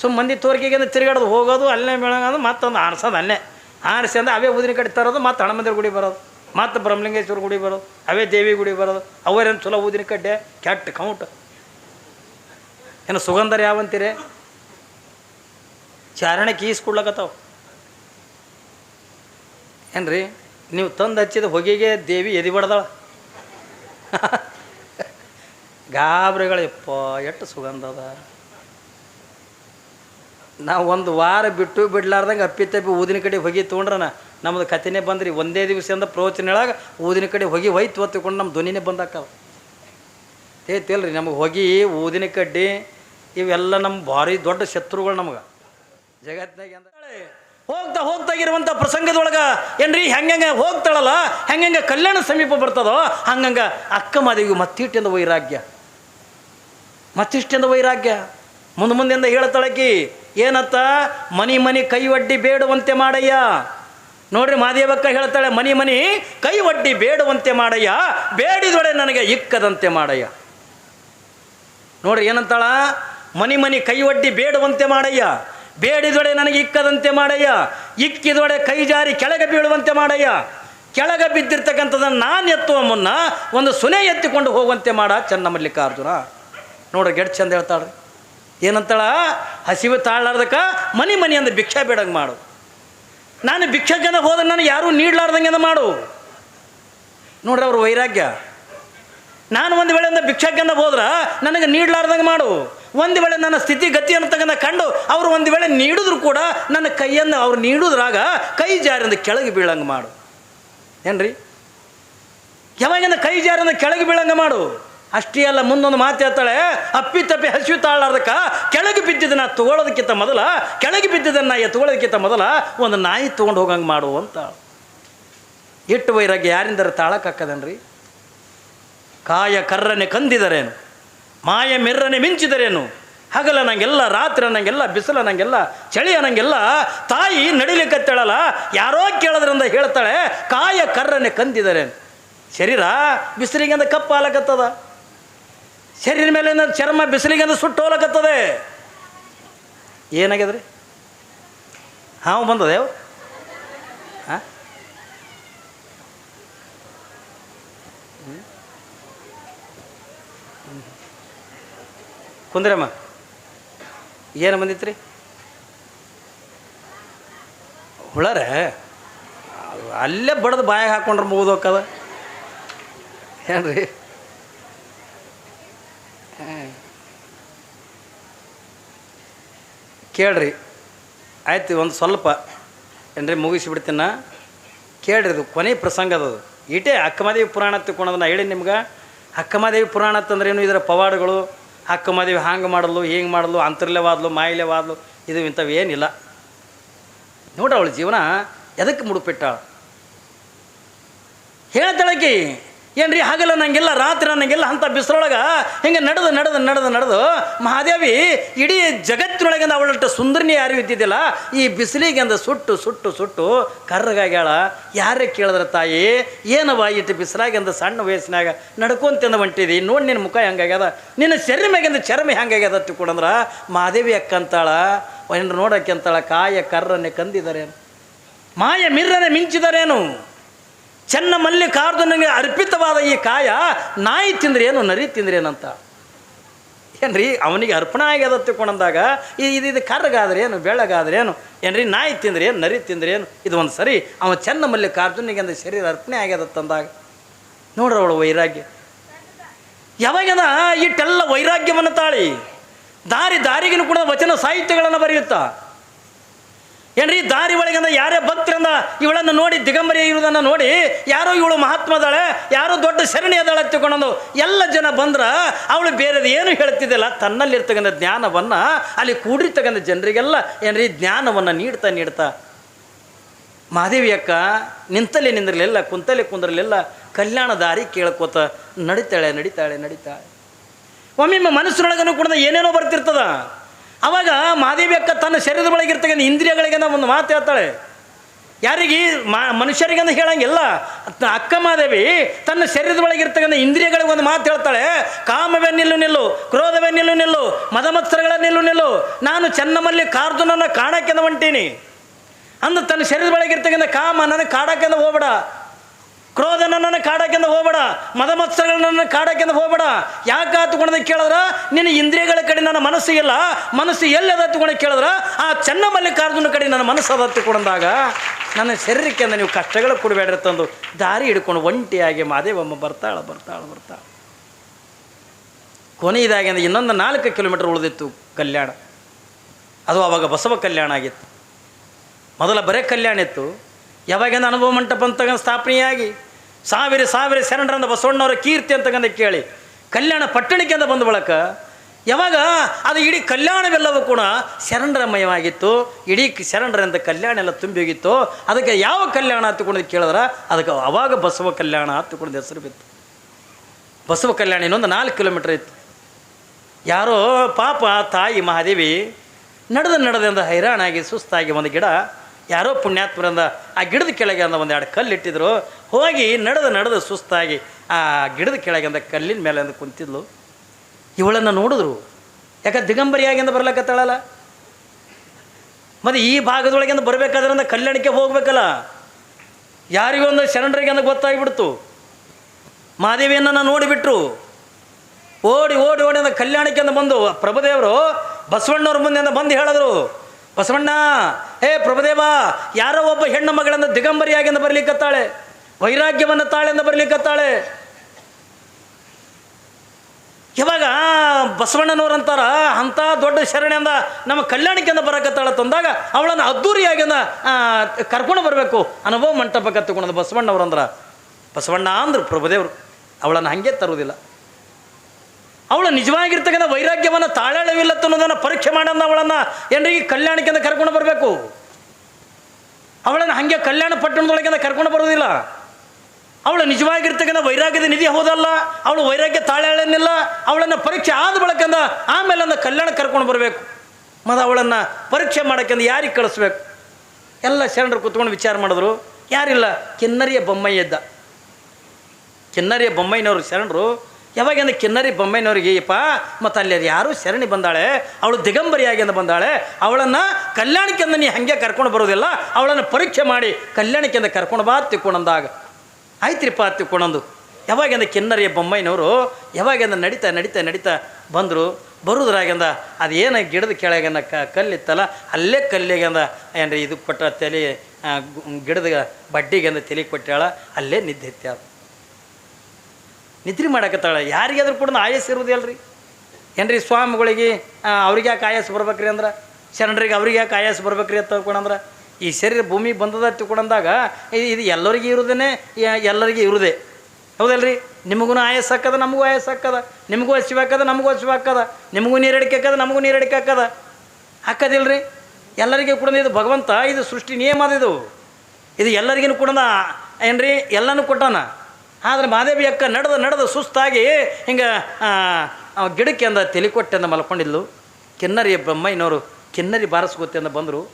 ಸುಮ್ಮ ಮಂದಿ ತೋರಿಕೆಗೆ ತಿರುಗಾಡೋದು, ಹೋಗೋದು, ಅಲ್ಲೇ ಬೆಳಗೋದು, ಮತ್ತೊಂದು ಆರಿಸೋದು ಅಲ್ಲೇ. ಆರಿಸಿ ಅಂದ್ರೆ ಅವೇ ಊದಿನ ಕಡೆ ತರೋದು, ಮತ್ತು ಹಣಮಂದಿರ ಗುಡಿ ಬರೋದು, ಮತ್ತು ಬ್ರಹ್ಮಲಿಂಗೇಶ್ವರ ಗುಡಿ ಬರೋದು, ಅವೇ ದೇವಿ ಗುಡಿ ಬರೋದು. ಅವರೇನು ಚಲೋ ಊದಿನ ಕಡ್ಡೆ, ಕೆಟ್ಟ ಕೌಂಟ್. ಏನು ಸುಗಂಧರ ಯಾವಂತೀರಿ? ಚಾರಣಕ್ಕೆ ಈಸ್ಕೊಡ್ಲಕತ್ತಾವ ರೀ ನೀವು ತಂದು ಹಚ್ಚಿದ ಹೊಗೆಗೆ ದೇವಿ ಎದಿ ಬಡ್ದಾಳ. ಗಾಬ್ರಿಗಳಪ್ಪ ಎಷ್ಟು ಸುಗಂಧ ಅದ. ನಾವು ಒಂದು ವಾರ ಬಿಟ್ಟು ಬಿಡ್ಲಾರ್ದಂಗೆ ಅಪ್ಪಿ ತಪ್ಪಿ ಊದಿನ ಕಡೆ ಹೋಗಿ ತೊಗೊಂಡ್ರನ ನಮ್ಮದು ಕಥೆನೇ ಬಂದ್ರಿ. ಒಂದೇ ದಿವಸದಿಂದ ಪ್ರವಚನ ಹೇಳಾಗ ಊದಿನ ಕಡೆ ಹೋಗಿ ಹೋಯ್ತು ಹೊತ್ತುಕೊಂಡು ನಮ್ಮ ಧ್ವನಿನೇ ಬಂದಾಕವ. ಏತಿಲ್ರಿ ನಮಗೆ ಹೋಗಿ, ಊದಿನ ಕಡ್ಡಿ, ಇವೆಲ್ಲ ನಮ್ಮ ಭಾರಿ ದೊಡ್ಡ ಶತ್ರುಗಳು ನಮಗೆ. ಜಗತ್ತಿನಾಗ ಹೋಗ್ತಾ ಹೋಗ್ತಾ ಇರುವಂಥ ಪ್ರಸಂಗದೊಳಗೆ ಏನ್ರಿ, ಹೆಂಗಂಗೆ ಹೋಗ್ತಾಳಲ್ಲ ಹೆಂಗೆ ಕಲ್ಯಾಣ ಸಮೀಪ ಬರ್ತದೋ, ಹಂಗಂಗೆ ಅಕ್ಕ ಮಾದೇವಿ ಮತ್ತಿಟ್ಟಿಂದ ವೈರಾಗ್ಯ. ಮತ್ತಿಷ್ಟಿಂದ ವೈರಾಗ್ಯ. ಮುಂದೆ ಮುಂದೆಯಿಂದ ಹೇಳ್ತಾಳಕಿ ಏನತ್ತ? ಮನಿ ಮನಿ ಕೈ ಒಡ್ಡಿ ಬೇಡುವಂತೆ ಮಾಡಯ್ಯ. ನೋಡ್ರಿ ಮಾದೇವಕ್ಕ ಹೇಳ್ತಾಳೆ, ಮನಿ ಮನಿ ಕೈ ಒಡ್ಡಿ ಬೇಡುವಂತೆ ಮಾಡಯ್ಯ, ಬೇಡಿದೊಡೆ ನನಗೆ ಇಕ್ಕದಂತೆ ಮಾಡಯ್ಯ. ನೋಡ್ರಿ ಏನಂತಾಳ? ಮನಿ ಮನಿ ಕೈ ಒಡ್ಡಿ ಬೇಡುವಂತೆ ಮಾಡಯ್ಯ, ಬೇಡಿದೊಡೆ ನನಗೆ ಇಕ್ಕದಂತೆ ಮಾಡಯ್ಯ, ಇಕ್ಕಿದೊಡೆ ಕೈ ಜಾರಿ ಕೆಳಗೆ ಬೀಳುವಂತೆ ಮಾಡಯ್ಯ. ಕೆಳಗೆ ಬಿದ್ದಿರ್ತಕ್ಕಂಥದ್ದನ್ನು ನಾನು ಎತ್ತುವ ಮುನ್ನ ಒಂದು ಸುನೆ ಎತ್ತಿಕೊಂಡು ಹೋಗುವಂತೆ ಮಾಡ ಚನ್ನಮಲ್ಲಿಕಾರ್ಜುನ. ನೋಡ್ರಿ ಗೆಟ್ ಚಂದ ಹೇಳ್ತಾಳ್ರಿ ಏನಂತಾಳ? ಹಸಿವೆ ತಾಳಲಾರ್ದಕ್ಕ ಮನಿ ಮನಿ ಅಂದ್ರೆ ಭಿಕ್ಷಾ ಬೇಡಂಗೆ ಮಾಡು. ನಾನು ಭಿಕ್ಷಕನ ಹೋದ್ರೆ ನನಗೆ ಯಾರೂ ನೀಡ್ಲಾರ್ದಂಗೆ ಮಾಡು? ನೋಡ್ರಿ ಅವ್ರ ವೈರಾಗ್ಯ. ನಾನು ಒಂದು ವೇಳೆ ಒಂದು ಭಿಕ್ಷಕನ ಹೋದ್ರೆ ನನಗೆ ನೀಡ್ಲಾರ್ದಂಗೆ ಮಾಡು. ಒಂದು ವೇಳೆ ನನ್ನ ಸ್ಥಿತಿ ಗತಿಯನ್ನು ತಗೊಂಡ ಕಂಡು ಅವರು ಒಂದು ವೇಳೆ ನೀಡಿದ್ರು ಕೂಡ ನನ್ನ ಕೈಯನ್ನು ಅವ್ರು ನೀಡಿದ್ರಾಗ ಕೈ ಜಾರಿಂದ ಕೆಳಗೆ ಬೀಳಂಗೆ ಮಾಡು. ಏನ್ರಿ? ಯಾವಾಗಿಂದ ಕೈ ಜಾರಿಂದ ಕೆಳಗೆ ಬೀಳಂಗೆ ಮಾಡು. ಅಷ್ಟೇ ಅಲ್ಲ, ಮುಂದೊಂದು ಮಾತು ಹೇಳ್ತಾಳೆ, ಅಪ್ಪಿ ತಪ್ಪಿ ಹಸಿವು ತಾಳಾರ್ದಕ್ಕೆ ಕೆಳಗೆ ಬಿದ್ದಿದ್ದನ್ನ ತಗೊಳ್ಳೋದಕ್ಕಿಂತ ಮೊದಲ, ಕೆಳಗೆ ಬಿದ್ದಿದ್ದನ್ನ ಎತ್ಕೊಳ್ಳೋದಕ್ಕಿಂತ ಮೊದಲ, ಒಂದು ನಾಯಿ ತೊಗೊಂಡು ಹೋಗಂಗೆ ಮಾಡು ಅಂತ ಇಟ್ಟು ವೈರಾಗ್ಯ ಯಾರಿಂದರ ತಾಳಕ್ಕಾಕ್ಕದನ್ರಿ ಕಾಯ ಕರ್ರನೆ ಕಂದಿದರೇನು? ಮಾಯ ಮೆರ್ರನೆ ಮಿಂಚಿದರೇನು? ಹಗಲ ನಂಗೆಲ್ಲ, ರಾತ್ರಿ ಅನ್ನಂಗೆಲ್ಲ ಬಿಸಿಲ ನಂಗೆಲ್ಲ, ಚಳಿ ಅನ್ನಂಗೆಲ್ಲ ತಾಯಿ ನಡಿಲಿಕ್ಕತ್ತೇಳಲ್ಲ ಯಾರೋ ಕೇಳೋದ್ರಿಂದ ಹೇಳ್ತಾಳೆ, ಕಾಯ ಕರ್ರನೆ ಕಂದಿದರೇನು? ಶರೀರ, ಬಿಸಿಲಿಗೆಂದ ಕಪ್ಪು ಹಾಲಕತ್ತದ ಶರೀರ ಮೇಲೆ ಚರ್ಮ ಬಿಸಿಲಿಗೆಂದ ಸುಟ್ಟು ಹೋಲಕತ್ತದೆ. ಏನಾಗ್ಯದ್ರಿ? ಹಾವು ಬಂದದೇವು ಹಾಂ? ಕುಂದ್ರಮ್ಮ, ಏನು ಬಂದಿತ್ರಿ? ಹುಳರೇ, ಅಲ್ಲೇ ಬಡ್ದು ಬಾಯಾಗ ಹಾಕೊಂಡ್ರೆ ಮುಗಿದೋಕ್ಕದ ಏನ್ರಿ? ಕೇಳ್ರಿ. ಆಯ್ತು, ಒಂದು ಸ್ವಲ್ಪ. ಏನ್ರಿ, ಮುಗಿಸಿಬಿಡ್ತೀನ? ಕೇಳ್ರಿ ಅದು ಕೊನೆ ಪ್ರಸಂಗ ಅದು. ಇಟೇ ಅಕ್ಕಮದೇವಿ ಪುರಾಣ ತಿಳ್ಕೊಳೋದನ್ನ ಹೇಳಿ ನಿಮ್ಗೆ. ಅಕ್ಕಮದೇವಿ ಪುರಾಣ ಅಂತಂದ್ರೇನು? ಇದರ ಪವಾಡಗಳು ಅಕ್ಕಮದೇವಿ ಹಾಂಗೆ ಮಾಡಲು, ಹೇಗೆ ಮಾಡಲು, ಅಂತರ್ಲೆವಾದ್ಲು, ಮಾಯಿಲೆವಾದ್ಲು, ಇದು ಇಂಥವು ಏನಿಲ್ಲ. ನೋಡ್ರಿ ಅವಳ ಜೀವನ ಎದಕ್ಕೆ ಮುಡುಪಿಟ್ಟಾಳ? ಹೇಳ್ತಾಳಕಿ. ಏನ್ರಿ ಹಾಗಲ್ಲ ನಂಗೆಲ್ಲ, ರಾತ್ರಿ ನಂಗೆಲ್ಲ ಅಂಥ ಬಿಸಿಲೊಳಗೆ ಹಿಂಗೆ ನಡೆದು ನಡೆದು ನಡೆದು ನಡೆದು ಮಹಾದೇವಿ ಇಡೀ ಜಗತ್ತಿನೊಳಗಿಂದ ಅವಳಷ್ಟು ಸುಂದರಿನಿ ಯಾರು ಇದ್ದಿದ್ದಿಲ್ಲ, ಈ ಬಿಸಿಲಿಗೆ ಅಂದ ಸುಟ್ಟು ಸುಟ್ಟು ಸುಟ್ಟು ಕರ್ರಗಾಗ್ಯಾಳ. ಯಾರೇ ಕೇಳಿದ್ರ ತಾಯಿ ಏನವ ಇಟ್ಟು ಬಿಸಿಲಾಗಿ ಅಂದ ಸಣ್ಣ ವಯಸ್ಸಿನಾಗ ನಡ್ಕೊಂತಿಂದ ಹೊಂಟಿದಿ? ನೋಡಿ ನಿನ್ನ ಮುಖ ಹೆಂಗಾಗ್ಯದ? ನಿನ್ನ ಶರೀರ ಮ್ಯಾಗಿಂದ ಚರ್ಮ ಹೆಂಗಾಗ್ಯದ ಕೂಡಂದ್ರ? ಮಹಾದೇವಿ ಅಕ್ಕ ಅಂತಾಳ ಏನ್ರ ನೋಡಕ್ಕೆ ಅಂತಾಳ ಕಾಯ ಕರ್ರನ್ನೇ ಕಂದಿದಾರೇನು? ಮಾಯ ಮಿರ್ರನೆ ಮಿಂಚಿದರೇನು? ಚೆನ್ನ ಮಲ್ಲಿಕಾರ್ಜುನಿಗೆ ಅರ್ಪಿತವಾದ ಈ ಕಾಯ, ನಾಯಿ ತಿಂದ್ರೆ ಏನು ನರಿ ತಿಂದ್ರೆ ಏನಂತ ಏನ್ರಿ, ಅವನಿಗೆ ಅರ್ಪಣೆ ಆಗ್ಯದ ತಿಳ್ಕೊಂಡಂದಾಗ ಇದು ಇದು ಕರ್ರಗಾದ್ರೆ ಏನು ಏನ್ರಿ, ನಾಯಿ ತಿಂದ್ರೆ ಏನು ನರಿ ತಿಂದ್ರೆ ಏನು ಇದು ಒಂದು ಸರಿ, ಅವ ಚೆನ್ನ ಮಲ್ಲಿಕಾರ್ಜುನಿಗೆ ಅಂದ ಶರೀರ ಅರ್ಪಣೆ ಆಗ್ಯದ ತಂದಾಗ. ನೋಡ್ರಿ ಅವಳು ವೈರಾಗ್ಯ. ಯಾವಾಗದ ಇಟ್ಟೆಲ್ಲ ವೈರಾಗ್ಯವನ್ನು ತಾಳಿ. ದಾರಿ ದಾರಿಗಿನ ಕೂಡ ವಚನ ಸಾಹಿತ್ಯಗಳನ್ನು ಬರೆಯುತ್ತಾ. ಏನ್ರಿ, ದಾರಿ ಒಳಗಿಂದ ಯಾರೇ ಭಕ್ತರಿಂದ ಇವಳನ್ನು ನೋಡಿ ದಿಗಂಬರಿ ಇರುವುದನ್ನು ನೋಡಿ ಯಾರೋ ಇವಳು ಮಹಾತ್ಮದಾಳೆ, ಯಾರೋ ದೊಡ್ಡ ಶರಣಿ ಅದಾಳೆ ತಿಳ್ಕೊಂಡು ಎಲ್ಲ ಜನ ಬಂದ್ರೆ ಅವಳು ಬೇರೆದು ಏನು ಹೇಳ್ತಿದ್ದಿಲ್ಲ. ತನ್ನಲ್ಲಿರ್ತಕ್ಕಂಥ ಜ್ಞಾನವನ್ನು ಅಲ್ಲಿ ಕೂಡಿರ್ತಕ್ಕಂಥ ಜನರಿಗೆಲ್ಲ ಏನ್ರಿ, ಜ್ಞಾನವನ್ನು ನೀಡ್ತಾ ನೀಡ್ತಾ ಮಹಾದೇವಿ ಅಕ್ಕ, ನಿಂತಲ್ಲಿ ನಿಂದಿರಲಿಲ್ಲ, ಕುಂತಲ್ಲಿ ಕುಂದಿರಲಿಲ್ಲ ಕಲ್ಯಾಣ ದಾರಿ ಕೇಳ್ಕೋತ ನಡಿತಾಳೆ ನಡಿತಾಳೆ ನಡಿತಾಳೆ. ಒಮ್ಮೊಮ್ಮೆ ಮನಸ್ಸಿನೊಳಗನು ಕೂಡ ಏನೇನೋ ಬರ್ತಿರ್ತದ. ಅವಾಗ ಮಾದೇವಿ ಅಕ್ಕ ತನ್ನ ಶರೀರದ ಒಳಗಿರ್ತಕ್ಕಂಥ ಇಂದ್ರಿಯಗಳಿಗೆ ಒಂದು ಮಾತು ಹೇಳ್ತಾಳೆ. ಯಾರಿಗೆ? ಮಾ- ಮನುಷ್ಯರಿಗೆ ಅಂತ ಹೇಳಂಗಿಲ್ಲ ಅಕ್ಕ ಮಾದೇವಿ ತನ್ನ ಶರೀರದ ಒಳಗಿರ್ತಕ್ಕಂಥ ಇಂದ್ರಿಯಗಳಿಗೆ ಒಂದು ಮಾತು ಹೇಳ್ತಾಳೆ. ಕಾಮವೇ ನಿಲ್ಲು ನಿಲ್ಲು, ಕ್ರೋಧವೇ ನಿಲ್ಲು ನಿಲ್ಲು, ಮದಮತ್ಸರಗಳ ನಿಲ್ಲು ನಿಲ್ಲು, ನಾನು ಚೆನ್ನಮಲ್ಲಿ ಕಾರ್ದುನನ್ನು ಕಾಣಕ್ಕೆಂದ ಹೊಂಟೀನಿ. ಅಂದ ತನ್ನ ಶರೀರದ ಒಳಗಿರ್ತಕ್ಕಂಥ ಕಾಮ ನನಗೆ ಕಾಡಕ್ಕೆಂದ ಹೋಗ್ಬೇಡ. ಕ್ರೋಧ ನನ್ನನ್ನು ಕಾಡಕ್ಕೆಂದು ಹೋಗ್ಬೇಡ ಮದ ಮತ್ಸರಗಳನ್ನ ಕಾಡಕ್ಕೆಂದು ಹೋಗ್ಬೇಡ. ಯಾಕೆ ಹತ್ಕೊಂಡ ಕೇಳಿದ್ರ? ನಿನ್ನ ಇಂದ್ರಿಯಗಳ ಕಡೆ ನನ್ನ ಮನಸ್ಸು ಇಲ್ಲ. ಮನಸ್ಸು ಎಲ್ಲಿ ಅದ ಹತ್ಕೊಂಡು ಕೇಳಿದ್ರ? ಆ ಚೆನ್ನ ಮಲ್ಲಿಕಾರ್ಜುನ ಕಡೆ ನನ್ನ ಮನಸ್ಸು ಅದ ಹತ್ತಿಕೊಂಡಾಗ ನನ್ನ ಶರೀರಕ್ಕೆ ಅಂದ ನೀವು ಕಷ್ಟಗಳು ಕೊಡಬೇಡ್ರಿ ತಂದು. ದಾರಿ ಹಿಡ್ಕೊಂಡು ಒಂಟಿಯಾಗಿ ಮಾದೇವಮ್ಮ ಬರ್ತಾಳ ಬರ್ತಾಳ, ಬರ್ತಾಳೆ. ಕೊನೆಯದಾಗಿ ಅಂದರೆ ಇನ್ನೊಂದು ನಾಲ್ಕು ಕಿಲೋಮೀಟರ್ ಉಳಿದಿತ್ತು ಕಲ್ಯಾಣ. ಅದು ಅವಾಗ ಬಸವ ಕಲ್ಯಾಣ ಆಗಿತ್ತು. ಮೊದಲ ಬರೇ ಕಲ್ಯಾಣ ಇತ್ತು. ಯಾವಾಗಿಂದ ಅನುಭವ ಮಂಟಪ ಅಂತಕ್ಕಂಥ ಸ್ಥಾಪನೆಯಾಗಿ ಸಾವಿರ ಸಾವಿರ ಶರಣರಂದ ಬಸವಣ್ಣವರ ಕೀರ್ತಿ ಅಂತಕ್ಕಂಥ ಕೇಳಿ, ಕಲ್ಯಾಣ ಪಟ್ಟಣಕ್ಕೆ ಅಂತ ಬಂದ ಬಳಕ ಯಾವಾಗ ಅದು ಇಡೀ ಕಲ್ಯಾಣವೆಲ್ಲವೂ ಕೂಡ ಶರಣರಮಯವಾಗಿತ್ತು, ಇಡೀ ಶರಣರಿಂದ ಕಲ್ಯಾಣ ಎಲ್ಲ ತುಂಬಿ ಹೋಗಿತ್ತು ಅದಕ್ಕೆ ಯಾವ ಕಲ್ಯಾಣ ಹತ್ತುಕೊಂಡು ಕೇಳಿದ್ರೆ, ಅದಕ್ಕೆ ಅವಾಗ ಬಸವ ಕಲ್ಯಾಣ ಹತ್ತುಕೊಂಡು ಹೆಸರು ಬಿತ್ತು. ಬಸವ ಕಲ್ಯಾಣ ಇನ್ನೊಂದು ನಾಲ್ಕು ಕಿಲೋಮೀಟ್ರ್ ಇತ್ತು. ಯಾರೋ ಪಾಪ ತಾಯಿ ಮಹಾದೇವಿ ನಡೆದ ನಡೆದಿಂದ ಹೈರಾಣಾಗಿ ಸುಸ್ತಾಗಿ ಒಂದು ಗಿಡ ಯಾರೋ ಪುಣ್ಯಾತ್ಮರಿಂದ ಆ ಗಿಡದ ಕೆಳಗೆ ಅಂದ ಒಂದೆರಡು ಕಲ್ಲು ಇಟ್ಟಿದ್ರು ಹೋಗಿ ನಡೆದು ನಡೆದು ಸುಸ್ತಾಗಿ ಆ ಗಿಡದ ಕೆಳಗೆ ಅಂದ ಕಲ್ಲಿನ ಮೇಲೆ ಅಂದ ಕುಂತಿದ್ಲು. ಇವಳನ್ನು ನೋಡಿದ್ರು. ಯಾಕೆ ದಿಗಂಬರಿಯಾಗಿಂದ ಬರ್ಲಕ್ಕತ್ತಾಳಲ್ಲ ಮತ್ತು ಈ ಭಾಗದೊಳಗಿಂದ ಬರಬೇಕಾದ್ರಿಂದ ಕಲ್ಯಾಣಕ್ಕೆ ಹೋಗ್ಬೇಕಲ್ಲ. ಯಾರಿಗೊಂದು ಶರಣರಿಗೆ ಅಂದ ಗೊತ್ತಾಗಿಬಿಡ್ತು. ಮಹಾದೇವಿಯನ್ನು ನೋಡಿಬಿಟ್ರು. ಓಡಿ ಓಡಿ ಓಡಿ ಅಂದ ಕಲ್ಯಾಣಕ್ಕೆ ಅಂತ ಬಂದು ಪ್ರಭುದೇವರು ಬಸವಣ್ಣವ್ರ ಮುಂದೆ ಅಂದ ಬಂದು ಹೇಳಿದ್ರು. ಬಸವಣ್ಣ, ಹೇ ಪ್ರಭುದೇವ, ಯಾರೋ ಒಬ್ಬ ಹೆಣ್ಣು ಮಗಳನ್ನು ದಿಗಂಬರಿಯಾಗಿಂದ ಬರಲಿಕ್ಕತ್ತಾಳೆ, ವೈರಾಗ್ಯವನ್ನು ತಾಳೆಂದ ಬರಲಿಕ್ಕತ್ತಾಳೆ. ಇವಾಗ ಬಸವಣ್ಣನವರಂತಾರ ಅಂಥ ದೊಡ್ಡ ಶರಣೆಯಿಂದ ನಮ್ಮ ಕಲ್ಯಾಣಕ್ಕೆಂದ ಬರಕತ್ತಾಳ ತಂದಾಗ ಅವಳನ್ನು ಅದ್ದೂರಿಯಾಗಿಂದ ಕರ್ಕೊಂಡು ಬರಬೇಕು. ಅನುಭವ ಮಂಟಪ ಕತ್ತುಕೊಂಡು ಬಸವಣ್ಣವ್ರಂದ್ರ ಬಸವಣ್ಣ ಅಂದ್ರೆ ಪ್ರಭುದೇವರು, ಅವಳನ್ನು ಹಾಗೆ ತರುವುದಿಲ್ಲ. ಅವಳು ನಿಜವಾಗಿರ್ತಕ್ಕಂಥ ವೈರಾಗ್ಯವನ್ನು ತಾಳಾಳವಿಲ್ಲ ಅನ್ನೋದನ್ನು ಪರೀಕ್ಷೆ ಮಾಡೋಣ ಅವಳನ್ನು. ಏನ್ರಿಗೆ ಕಲ್ಯಾಣಕ್ಕಿಂತ ಕರ್ಕೊಂಡು ಬರಬೇಕು? ಅವಳನ್ನು ಹಾಗೆ ಕಲ್ಯಾಣ ಪಟ್ಟಣದೊಳಗಿಂದ ಕರ್ಕೊಂಡು ಬರೋದಿಲ್ಲ ಅವಳು ನಿಜವಾಗಿರ್ತಕ್ಕಂಥ ವೈರಾಗ್ಯದ ನಿಧಿ ಹೋದಲ್ಲ? ಅವಳು ವೈರಾಗ್ಯ ತಾಳೆಳನ್ನಿಲ್ಲ ಅವಳನ್ನು ಪರೀಕ್ಷೆ ಆದ ಬಳಕಂದ ಆಮೇಲೆ ಅಂದ ಕಲ್ಯಾಣ ಕರ್ಕೊಂಡು ಬರಬೇಕು. ಮತ್ತು ಅವಳನ್ನು ಪರೀಕ್ಷೆ ಮಾಡೋಕ್ಕಿಂತ ಯಾರಿಗೆ ಕಳಿಸ್ಬೇಕು? ಎಲ್ಲ ಶರಣರು ಕೂತ್ಕೊಂಡು ವಿಚಾರ ಮಾಡಿದ್ರು. ಯಾರಿಲ್ಲ? ಕಿನ್ನರಿಯ ಬೊಮ್ಮಯ್ಯ ಇದ್ದ ಕಿನ್ನರಿಯ ಬೊಮ್ಮಯ್ಯನವರು ಶರಣರು ಯಾವಾಗಿಂದ ಕಿನ್ನರಿ ಬೊಂಬೈನವ್ರಿಗೆ ಯಪ್ಪ, ಮತ್ತು ಅಲ್ಲಿ ಯಾರು ಶರಣಿ ಬಂದಾಳೆ, ಅವಳು ದಿಗಂಬರಿಯಾಗಿಂದ ಬಂದಾಳೆ, ಅವಳನ್ನು ಕಲ್ಯಾಣಕ್ಕೆಂದ ನೀ ಹಾಗೆ ಕರ್ಕೊಂಡು ಬರೋದಿಲ್ಲ ಅವಳನ್ನು ಪರೀಕ್ಷೆ ಮಾಡಿ ಕಲ್ಯಾಣಕ್ಕೆಂದ ಕರ್ಕೊಂಡು ಬಾ ತಿಕ್ಕೊಂಡಂದಾಗ ಆಯ್ತ್ರಿಪ್ಪ ತಿಕ್ಕೊಂಡಂದು ಯಾವಾಗಿಂದ ಕಿನ್ನರಿಯ ಬೊಮ್ಮೈನವರು ಯಾವಾಗಿಂದ ನಡೀತಾ ನಡೀತಾ ನಡೀತಾ ಬಂದರು, ಬರುದ್ರಾಗಿಂದ, ಅದೇನ ಗಿಡದ ಕೆಳಗಿಂದ ಕ, ಕಲ್ಲಿತ್ತಲ್ಲ, ಅಲ್ಲೇ ಕಲ್ಲಿಗಂದ, ಏನ್ರಿ ಇದು ಕೊಟ್ಟ ತಲೆ ಗಿಡದ ಬಡ್ಡಿಗೆಂದ ತಲೆ ಕೊಟ್ಟಾಳ ಅಲ್ಲೇ ನಿದ್ದೆ ನಿದ್ರೆ ಮಾಡಕತ್ತಾಳೆ. ಯಾರಿಗಾದ್ರೂ ಕೂಡ ಆಯಸ್ ಇರುವುದಿಲ್ಲರಿ ಏನ್ರಿ ಸ್ವಾಮಿಗಳಿಗೆ ಅವ್ರಿಗೆ ಯಾಕೆ ಆಯಾಸ ಬರ್ಬೇಕ್ರಿ ಅಂದ್ರೆ? ಶರಣರಿಗೆ ಅವ್ರಿಗೆ ಯಾಕೆ ಆಯಾಸ ಬರ್ಬೇಕ್ರಿ ಅಂತ ತಿಳ್ಕೊಂಡಂದ್ರೆ ಈ ಶರೀರ ಭೂಮಿ ಬಂದದ ತಿಳ್ಕೊಂಡಂದಾಗ ಇದು ಎಲ್ಲರಿಗೆ ಇರುವುದೇ ಎಲ್ಲರಿಗೆ ಇರುವುದೇ. ಹೌದಲ್ರಿ? ನಿಮಗೂ ಆಯಾಸ ಹಾಕದ ನಮಗೂ ಆಯಾಸ ಹಾಕದ ನಿಮಗೂ ಹಸಿವಾಕದ ನಮಗೂ ಹಸಿವಾಕದ ನಿಮಗೂ ನೀರಡಿಕೆ ಹಾಕದ ನಮಗೂ ನೀರಡಿಕೆ ಹಾಕದ ಹಾಕದಿಲ್ರಿ ಎಲ್ಲರಿಗೆ ಕೂಡ ಇದು ಭಗವಂತ, ಇದು ಸೃಷ್ಟಿ ನಿಯಮ ಅದು ಇದು. ಇದು ಎಲ್ಲರಿಗೂ ಕೂಡ ಏನ್ರಿ? ಎಲ್ಲನೂ ಕೊಟ್ಟಾನ. ಆದ್ರೆ ಮಾದೇವಿ ಅಕ್ಕ ನಡೆದು ನಡೆದು ಸುಸ್ತಾಗಿ ಹಿಂಗೆ ಗಿಡಕ್ಕೆ ಅಂದ ತೆಲಿಕೊಟ್ಟೆ ಅಂದ ಮಲ್ಕೊಂಡಿದ್ಲು. ಕಿನ್ನರಿಯ ಬ್ರಹ್ಮಯ್ಯನವರು ಕಿನ್ನರಿ ಬಾರಿಸ್ಕೋತಿ ಅಂತ ಬಂದರು.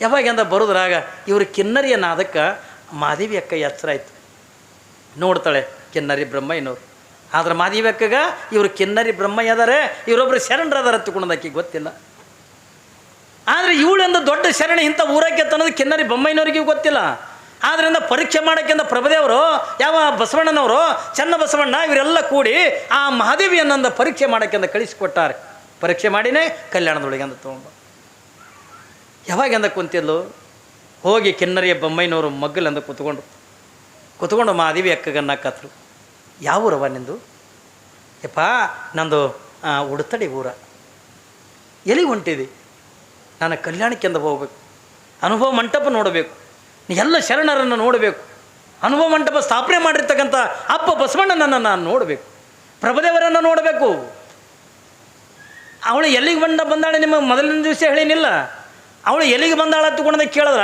ಯಾವಾಗ ಅಂದ ಬರೋದ್ರಾಗ ಇವರು ಕಿನ್ನರಿಯ ಅದಕ್ಕೆ ಮಾದೇವಿ ಅಕ್ಕ ಎಚ್ಚರ ಆಯ್ತು. ನೋಡ್ತಾಳೆ ಕಿನ್ನರಿ ಬ್ರಹ್ಮಯ್ಯನವ್ರು ಆದ್ರೆ ಮಾದೇವಿ ಅಕ್ಕಗ ಇವರು ಕಿನ್ನರಿ ಬ್ರಹ್ಮಯ್ಯ ಅದಾರೆ ಇವರೊಬ್ಬರು ಶರಣರು ಅದಾರ ತಿಳ್ಕೊಂಡಾಕಿ ಗೊತ್ತಿಲ್ಲ. ಆದರೆ ಇವಳೆಂದು ದೊಡ್ಡ ಶರಣಿ ಇಂಥ ಊರಕ್ಕೆ ಅನ್ನೋದು ಕಿನ್ನರಿ ಬೊಮ್ಮಯ್ಯನವ್ರಿಗೆ ಗೊತ್ತಿಲ್ಲ. ಆದ್ದರಿಂದ ಪರೀಕ್ಷೆ ಮಾಡೋಕ್ಕಿಂತ ಪ್ರಭುದೇವರು ಯಾವ ಬಸವಣ್ಣನವರು, ಚೆನ್ನ ಬಸವಣ್ಣ, ಇವರೆಲ್ಲ ಕೂಡಿ ಆ ಮಹಾದೇವಿಯನ್ನೊಂದು ಪರೀಕ್ಷೆ ಮಾಡೋಕ್ಕಿಂತ ಕಳಿಸಿಕೊಟ್ಟಾರೆ. ಪರೀಕ್ಷೆ ಮಾಡಿನೇ ಕಲ್ಯಾಣದೊಳಗೆ ಅಂತ ತೊಗೊಂಡು. ಯಾವಾಗೆಂದ ಕುಂತಿದ್ಲು? ಹೋಗಿ ಕಿನ್ನರಿಯ ಬೊಮ್ಮೈನವರು ಮಗ್ಗಲೆಂದು ಕೂತ್ಕೊಂಡು. ಕೂತ್ಕೊಂಡು ಮಹಾದೇವಿ ಅಕ್ಕಗನ್ನ ಕತ್ರು ಯಾವ ಊರವ ನಿಂದು? ಯಪ್ಪ, ನಂದು ಉಡುತ್ತಡಿ ಊರ. ಎಲ್ಲಿಗೆ ಹೊಂಟಿದೆ? ನಾನು ಕಲ್ಯಾಣಕ್ಕೆಂದ ಹೋಗ್ಬೇಕು. ಅನುಭವ ಮಂಟಪ ನೋಡಬೇಕು. ಎಲ್ಲ ಶರಣರನ್ನು ನೋಡಬೇಕು. ಅನುಭವ ಮಂಟಪ ಸ್ಥಾಪನೆ ಮಾಡಿರ್ತಕ್ಕಂಥ ಅಪ್ಪ ಬಸವಣ್ಣನನ್ನು ನಾನು ನೋಡಬೇಕು. ಪ್ರಭುದೇವರನ್ನು ನೋಡಬೇಕು. ಅವಳು ಎಲ್ಲಿಗೆ ಬಂದ ಬಂದಾಳೆ ನಿಮ್ಮ ಮೊದಲಿನ ದಿವಸ ಹೇಳಿನಿಲ್ಲ. ಅವಳು ಎಲ್ಲಿಗೆ ಬಂದಾಳ ಹತ್ತುಕೊಂಡ ಕೇಳಿದ್ರ,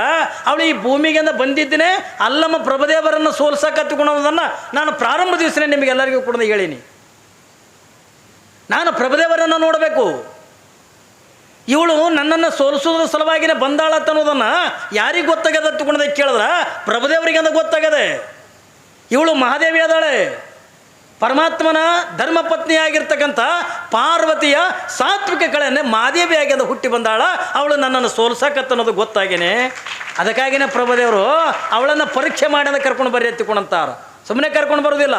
ಅವಳು ಈ ಭೂಮಿಗೆಂದ ಬಂದಿದ್ದೇನೆ ಅಲ್ಲಮ್ಮ ಪ್ರಭುದೇವರನ್ನು ಸೋಲ್ಸಕ್ಕೆ ಹತ್ತುಕೊಳ್ಳೋದನ್ನು ನಾನು ಪ್ರಾರಂಭ ದಿವಸನೇ ನಿಮಗೆಲ್ಲರಿಗೂ ಕೂಡ ಹೇಳೀನಿ. ನಾನು ಪ್ರಭುದೇವರನ್ನು ನೋಡಬೇಕು. ಇವಳು ನನ್ನನ್ನು ಸೋಲಿಸೋದ್ರ ಸಲುವಾಗಿನೇ ಬಂದಾಳತ್ತನ್ನೋದನ್ನು ಯಾರಿಗೆ ಗೊತ್ತಾಗದ ತಗೊಂಡದ ಕೇಳಿದ್ರ? ಪ್ರಭುದೇವರಿಗೆ ಅಂತ ಗೊತ್ತಾಗದೆ ಇವಳು ಮಹಾದೇವಿ ಅದಾಳೆ ಪರಮಾತ್ಮನ ಧರ್ಮಪತ್ನಿಯಾಗಿರ್ತಕ್ಕಂಥ ಪಾರ್ವತಿಯ ಸಾತ್ವಿಕ ಕಳೆಯನ್ನೇ ಮಹಾದೇವಿ ಆಗ್ಯದ ಹುಟ್ಟಿ ಬಂದಾಳ. ಅವಳು ನನ್ನನ್ನು ಸೋಲ್ಸಕತ್ತ ಅನ್ನೋದು ಗೊತ್ತಾಗೇನೆ. ಅದಕ್ಕಾಗಿನೇ ಪ್ರಭುದೇವರು ಅವಳನ್ನು ಪರೀಕ್ಷೆ ಮಾಡಿ ಅಂತ ಕರ್ಕೊಂಡು ಬರ್ರಿ ಎತ್ತಿಕೊಂಡಂತಾರ ಸುಮ್ಮನೆ ಕರ್ಕೊಂಡು ಬರೋದಿಲ್ಲ.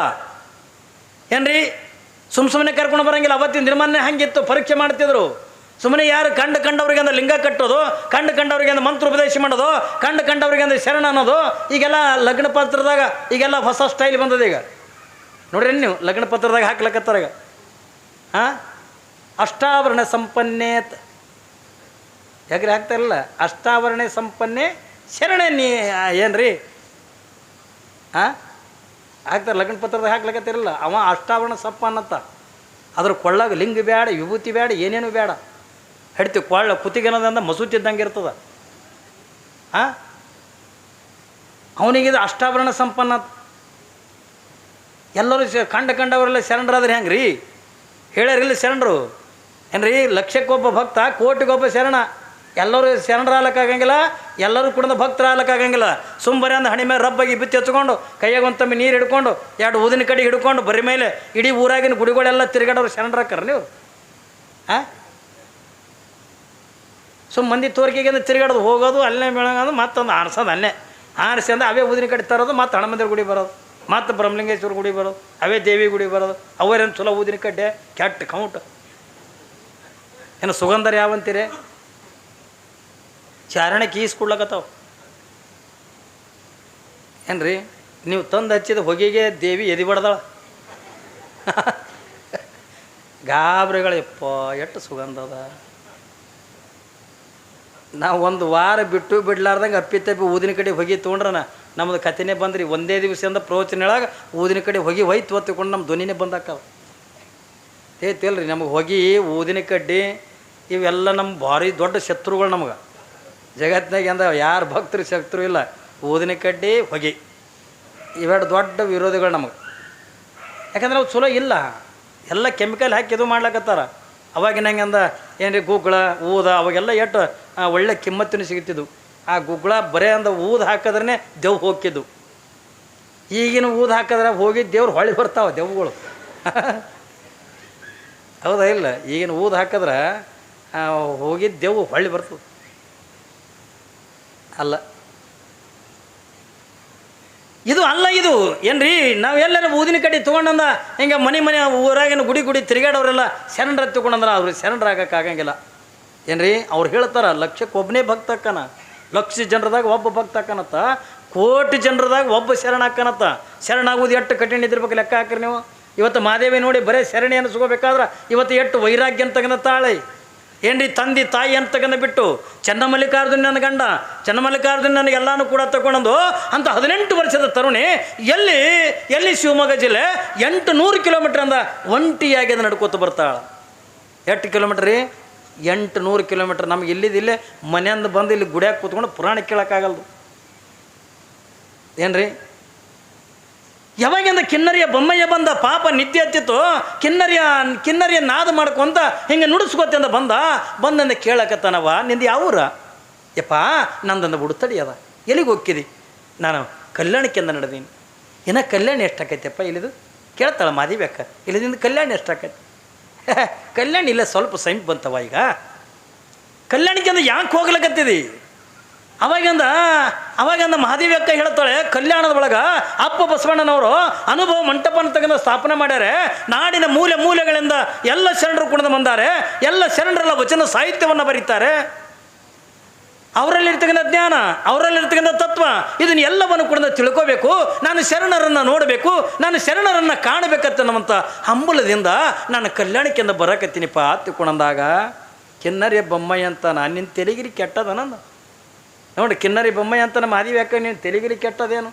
ಏನ್ರಿ? ಸುಮ್ಮ ಸುಮ್ಮನೆ ಕರ್ಕೊಂಡು ಬರಂಗಿಲ್ಲ. ಅವತ್ತಿನ ದಿನಮಾನ್ಯ ಹಂಗಿತ್ತು. ಪರೀಕ್ಷೆ ಮಾಡ್ತಿದ್ರು. ಸುಮ್ಮನೆ ಯಾರು ಕಂಡು ಕಂಡವ್ರಿಗೆ ಅಂದ್ರೆ ಲಿಂಗ ಕಟ್ಟೋದು, ಕಂಡು ಕಂಡವ್ರಿಗೆ ಅಂದ್ರೆ ಮಂತ್ರ ಉಪದೇಶ ಮಾಡೋದು, ಕಂಡು ಕಂಡವ್ರಿಗೆ ಅಂದ್ರೆ ಶರಣ ಅನ್ನೋದು, ಈಗೆಲ್ಲ ಲಗ್ನ ಪತ್ರದಾಗ ಈಗೆಲ್ಲ ಹೊಸ ಸ್ಟೈಲ್ ಬಂದದ ಈಗ. ನೋಡ್ರಿ ನೀವು, ಲಗ್ನ ಪತ್ರದಾಗ ಹಾಕ್ಲಕ್ಕತ್ತಾರ ಹಾಂ? ಅಷ್ಟಾವರಣ ಸಂಪನ್ನೇ ಯಾಕ್ರಿ ಹಾಕ್ತಾ ಇಲ್ಲ ಅಷ್ಟಾವರಣ ಸಂಪನ್ನೆ ಶರಣ ನೀ ಏನ್ರಿ? ಹಾಂ? ಹಾಕ್ತಾರೆ, ಲಗ್ನ ಪತ್ರದಾಗ ಹಾಕ್ಲಕ್ಕತ್ತಿರಲ್ಲ ಅವ ಅಷ್ಟಾವರಣ ಸಪ್ಪ ಅನ್ನತ್ತ ಅದ್ರ ಕೊಳ್ಳಾಗ ಲಿಂಗ ಬೇಡ ವಿಭೂತಿ ಬೇಡ ಏನೇನು ಬೇಡ ಹಿಡ್ತಿ ಕೊಳ್ಳ ಕುತ್ತಿಗೆನದಂದ ಮಸೂತಿದ್ದಂಗೆ ಇರ್ತದ. ಹಾಂ ಅವನಿಗಿದು ಅಷ್ಟಾಭರಣ ಸಂಪನ್ನ. ಎಲ್ಲರೂ ಕಂಡ ಕಂಡವರೆಲ್ಲ ಶರಣರಾದ್ರೆ ಹೆಂಗೆ ರೀ ಹೇಳ್ಯಾರಿಲ್ಲ ಶರಣರು? ಏನ್ರಿ? ಲಕ್ಷಕ್ಕೊಬ್ಬ ಭಕ್ತ, ಕೋಟಿಗೊಬ್ಬ ಶರಣ. ಎಲ್ಲರೂ ಶರಣರಾಗಕ್ಕಾಗಂಗಿಲ್ಲ ಎಲ್ಲರೂ ಕೂಡ ಭಕ್ತರಾಗಕ್ಕಾಗಂಗಿಲ್ಲ ಸುಂಬರಿ ಅಂದ ಹಣಿ ಮೇಲೆ ರಬ್ಬಾಗಿ ಬಿತ್ತಿ ಹಚ್ಕೊಂಡು, ಕೈಯಾಗ ಒಂದು ತಮ್ಮಿ ನೀರು ಹಿಡ್ಕೊಂಡು, ಎರಡು ಊದಿನ ಕಡೆ ಹಿಡ್ಕೊಂಡು, ಬರೀ ಮೇಲೆ ಇಡೀ ಊರಾಗಿನ ಗುಡಿಗಳೆಲ್ಲ ತಿರುಗಾಡೋರು ಶರಣರಾಕ್ಕಾರ ನೀವು? ಹಾಂ ಸುಮ್ಮ ಮಂದಿ ತೋರಿಕೆಗೆ ತಿರುಗಾಡೋದು, ಹೋಗೋದು, ಅಲ್ಲೇ ಬೆಳಗೋದು, ಮತ್ತೊಂದು ಆರಿಸೋದು ಅಲ್ಲೇ. ಆರಿಸಿ ಅಂದ್ರೆ ಅವೇ ಊದಿನ ಕಡೆ ತರೋದು, ಮತ್ತು ಹಣಮಂದಿರ ಗುಡಿ ಬರೋದು, ಮತ್ತು ಬ್ರಹ್ಮಲಿಂಗೇಶ್ವರ ಗುಡಿ ಬರೋದು, ಅವೇ ದೇವಿ ಗುಡಿ ಬರೋದು. ಅವರೇನು ಚಲೋ ಊದಿನ ಕಡ್ಡೆ, ಕೆಟ್ಟ ಕೌಂಟ್. ಏನು ಸುಗಂಧರ ಯಾವಂತೀರಿ? ಚಾರಣಕ್ಕೆ ಈಸ್ಕೊಡ್ಲಕತ್ತಾವ ರೀ ನೀವು ತಂದು ಹಚ್ಚಿದ ಹೊಗೆಗೆ ದೇವಿ ಎದಿ ಬಡ್ದಾಳ. ಗಾಬ್ರಿಗಳಪ್ಪ ಎಷ್ಟು ಸುಗಂಧದ ನಾವು ಒಂದು ವಾರ ಬಿಟ್ಟು ಬಿಡ್ಲಾರ್ದಂಗೆ ಅಪ್ಪಿ ತಪ್ಪಿ ಊದಿನ ಕಡೆ ಹೊಗೆ ತೊಗೊಂಡ್ರನ ನಮ್ಮದು ಕಥೆನೇ ಬಂದ್ರಿ. ಒಂದೇ ದಿವಸದಿಂದ ಪ್ರವಚನ ಹೇಳಾಗ ಊದಿನ ಕಡೆ ಹೊಗೆ ಹೊಯ್ತು ಹೊತ್ತಿಕೊಂಡು ನಮ್ಮ ಧ್ವನಿನೇ ಬಂದಾಕವ. ಏತಿಲ್ರಿ ನಮಗೆ ಹೊಗೆ ಊದಿನ ಕಡ್ಡಿ ಇವೆಲ್ಲ ನಮ್ಮ ಭಾರಿ ದೊಡ್ಡ ಶತ್ರುಗಳು ನಮಗೆ. ಜಗತ್ತಿನಾಗ ಅಂದ ಯಾರು ಭಕ್ತರು ಶತ್ರು ಇಲ್ಲ. ಊದಿನ ಕಡ್ಡಿ ಹೊಗೆ. ಇವೆರಡು ದೊಡ್ಡ ವಿರೋಧಿಗಳು ನಮಗೆ. ಯಾಕಂದ್ರೆ ಅವು ಚಲೋ ಇಲ್ಲ. ಎಲ್ಲ ಕೆಮಿಕಲ್ ಹಾಕಿ ಇದು ಮಾಡ್ಲಕತ್ತಾರ. ಅವಾಗಿನಂಗೆ ಅಂದ ಏನ್ರಿ ಗುಗ್ಗಳ ಊದ ಅವಾಗೆಲ್ಲ ಎಷ್ಟು ಒಳ್ಳೆ ಕಿಮ್ಮತ್ತಿನ ಸಿಗ್ತಿದ್ವು ಆ ಗುಗ್ಗಳ ಬರೇ ಅಂದ ಊದು ಹಾಕಿದ್ರೇ ದೆವ್ ಹೋಗಿದ್ದು ಈಗಿನ ಊದು ಹಾಕಿದ್ರೆ ಹೋಗಿ ದೇವ್ರು ಹೊಳಿ ಬರ್ತಾವೆ ದೆವ್ಗಳು. ಹೌದಾ ಇಲ್ಲ? ಈಗಿನ ಊದು ಹಾಕಿದ್ರೆ ಹೋಗಿ ದೆವ್ವು ಹೊಳ್ಳಿ ಬರ್ತದೆ. ಅಲ್ಲ. ಇದು ಅಲ್ಲ ಇದು. ಏನ್ರಿ? ನಾವು ಎಲ್ಲರ ಊದಿನ ಕಡೆ ತೊಗೊಂಡಂದ ಹಿಂಗೆ ಮನೆ ಮನೆ ಊರಾಗಿನ ಗುಡಿ ಗುಡಿ ತಿರುಗಾಡೋರೆಲ್ಲ ಶರಣರ ತಗೊಂಡಂದ್ರ ಅವ್ರಿಗೆ ಶರಣರಾಗಕ್ಕಾಗಂಗಿಲ್ಲ ಏನ್ರಿ? ಅವ್ರು ಹೇಳ್ತಾರ ಲಕ್ಷಕ್ಕೆ ಒಬ್ಬನೇ ಭಕ್ತ ಅಕ್ಕನ. ಲಕ್ಷ ಜನರದಾಗ ಒಬ್ಬ ಭಕ್ತಕ್ಕನತ್ತ ಕೋಟಿ ಜನರದಾಗ ಒಬ್ಬ ಶರಣ ಶರಣಾಗುವುದು ಎಷ್ಟು ಕಠಿಣ ಇದ್ದಿರ್ಬೇಕು ಲೆಕ್ಕ ಹಾಕ್ರಿ ನೀವು. ಇವತ್ತು ಮಾದೇವಿ ನೋಡಿ ಬರೇ ಶರಣಿ ಅನಿಸ್ಕೋಬೇಕಾದ್ರೆ ಇವತ್ತು ಎಷ್ಟು ವೈರಾಗ್ಯ ಅಂತಕ್ಕಂಥ ತಾಳೆ. ಏನ್ರಿ ತಂದೆ ತಾಯಿ ಅಂತ ತಗೊಂಡು ಬಿಟ್ಟು, ಚನ್ನಮಲ್ಲಿಕಾರ್ಜುನ ನನ್ನ ಗಂಡ, ಚನ್ನಮಲ್ಲಿಕಾರ್ಜುನ ನನಗೆ ಕೂಡ ತಗೊಂಡು ಅಂತ ಹದಿನೆಂಟು ವರ್ಷದ ತರುಣಿ ಎಲ್ಲಿ ಎಲ್ಲಿ ಶಿವಮೊಗ್ಗ ಜಿಲ್ಲೆ ಎಂಟು ನೂರು ಕಿಲೋಮೀಟ್ರ್ ಅಂದ ಒಂಟಿಯಾಗಿ ಅದು ನಡ್ಕೋತ ಬರ್ತಾಳೆ. ಎಷ್ಟು ಕಿಲೋಮೀಟ್ರ್ ರೀ? ಎಂಟು ನೂರು ಕಿಲೋಮೀಟ್ರ್ ನಮ್ಗೆ ಇಲ್ಲಿದ್ದಿಲ್ಲೇ ಮನೆಯಿಂದ ಬಂದು ಇಲ್ಲಿ ಗುಡಿಯಾಗ ಕೂತ್ಕೊಂಡು ಪುರಾಣ ಕೇಳೋಕ್ಕಾಗಲ್ದು. ಏನು ರೀ ಯಾವಾಗಿಂದ ಕಿನ್ನರಿಯ ಬೊಮ್ಮಯ್ಯ ಬಂದ ಪಾಪ ನಿತ್ಯ ಹತ್ತಿತ್ತು, ಕಿನ್ನರಿಯ ಕಿನ್ನರಿಯ ನಾದ ಮಾಡ್ಕೊಂತ ಹಿಂಗೆ ನುಡಿಸ್ಕೊತಿಂದ ಬಂದ, ಬಂದಂದ ಕೇಳಕತ್ತಾನವ ನಿಂದು ಯಾವೂರ ಯಪ್ಪ, ನಂದಂದ ಹುಡುತಡಿ ಅದ. ಎಲ್ಲಿಗೆ ಹೋಗ್ಕಿದಿ ನಾನು ಕಲ್ಯಾಣಕ್ಕಿಂದ ನಡೆದೀನಿ. ಇನ್ನು ಕಲ್ಯಾಣ ಎಷ್ಟಾಕೈತೆಪ್ಪ ಇಲ್ಲಿದು? ಕೇಳ್ತಾಳ ಮಾದಿಬೇಕ ಇಲ್ಲಿದಿಂದ ಕಲ್ಯಾಣ ಎಷ್ಟಾಕೈತಿ? ಕಲ್ಯಾಣ ಇಲ್ಲ, ಸ್ವಲ್ಪ ಸೈಂಪ್ ಬಂತವ ಈಗ. ಕಲ್ಯಾಣಕ್ಕೆಂದ ಯಾಕೆ ಹೋಗ್ಲಕತ್ತಿದಿ? ಅವಾಗಂದ ಅವಾಗಂದ ಮಹಾದೇವಿ ಅಕ್ಕ ಹೇಳ್ತಾಳೆ, ಕಲ್ಯಾಣದ ಒಳಗೆ ಅಪ್ಪ ಬಸವಣ್ಣನವರು ಅನುಭವ ಮಂಟಪನ ತಗೊಂಡು ಸ್ಥಾಪನೆ ಮಾಡ್ಯಾರೆ. ನಾಡಿನ ಮೂಲೆ ಮೂಲೆಗಳಿಂದ ಎಲ್ಲ ಶರಣರು ಕುಣಿದು ಬಂದಾರೆ. ಎಲ್ಲ ಶರಣರೆಲ್ಲ ವಚನ ಸಾಹಿತ್ಯವನ್ನು ಬರೀತಾರೆ. ಅವರಲ್ಲಿರ್ತಕ್ಕಂಥ ಜ್ಞಾನ, ಅವರಲ್ಲಿರ್ತಕ್ಕಂಥ ತತ್ವ, ಇದನ್ನ ಎಲ್ಲವನ್ನು ಕೂಡ ತಿಳ್ಕೋಬೇಕು. ನಾನು ಶರಣರನ್ನು ನೋಡಬೇಕು, ನಾನು ಶರಣರನ್ನು ಕಾಣಬೇಕಂತ ಹಂಬಲದಿಂದ ನಾನು ಕಲ್ಯಾಣಕ್ಕೆಂದ ಬರಕತ್ತೀನಿಪ್ಪ ತಿಳ್ಕೊಂಡಂದಾಗ ಕಿನ್ನರಿ ಬೊಮ್ಮಯ್ಯ ಅಂತ ನಾನು ನಿನ್ನ ತೆಲಿಗಿರಿ ಕೆಟ್ಟದನಂದ ನೋಡಿ, ಕಿನ್ನರಿ ಬೊಮ್ಮಯ್ಯ ಅಂತ ನಮ್ಮ ಮಾದಿವ್ಯಾಕ ನೀನು ತೆಲಿಗಿರಿ ಕೆಟ್ಟದೇನು?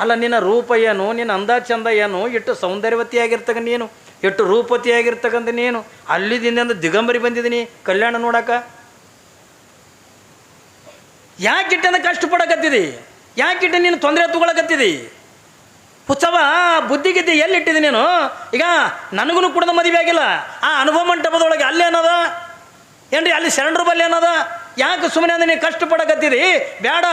ಅಲ್ಲ, ನಿನ್ನ ರೂಪ ಏನು, ನಿನ್ನ ಅಂದ ಚಂದ ಏನು? ಎಷ್ಟು ಸೌಂದರ್ಯವತಿಯಾಗಿರ್ತಕ್ಕ ನೀನು? ಎಷ್ಟು ರೂಪತಿಯಾಗಿರ್ತಕ್ಕಂಥ ನೀನು? ಅಲ್ಲಿದಿಂದ ದಿಗಂಬರಿ ಬಂದಿದ್ದೀನಿ, ಕಲ್ಯಾಣ ನೋಡಕ ಪಡಕತ್ತಿದಿ ಕಷ್ಟಪಡಕತ್ತಿದಿ? ಇಟ್ಟು ನೀನು ತೊಂದರೆ ತಗೊಳಕತ್ತಿದಿ? ಹುಚ್ಚವ ಬುದ್ಧಿಗಿದ್ದಿ ಎಲ್ಲಿಟ್ಟಿದಿ ನೀನು? ಈಗ ನನಗೂ ಕೂಡ ಮದುವೆ ಆಗಿಲ್ಲ. ಆ ಅನುಭವ ಮಂಟಪದೊಳಗೆ ಅಲ್ಲೇ ಅನ್ನೋದ? ಏನ್ರಿ, ಅಲ್ಲಿ ಶರಣರ ಬಲ್ಲಿ ಏನದ ಯಾಕೆ ಸುಮ್ಮನೆ ಅಂದ್ರೆ ನೀನು ಕಷ್ಟಪಡಕತ್ತೀರಿ ಬೇಡ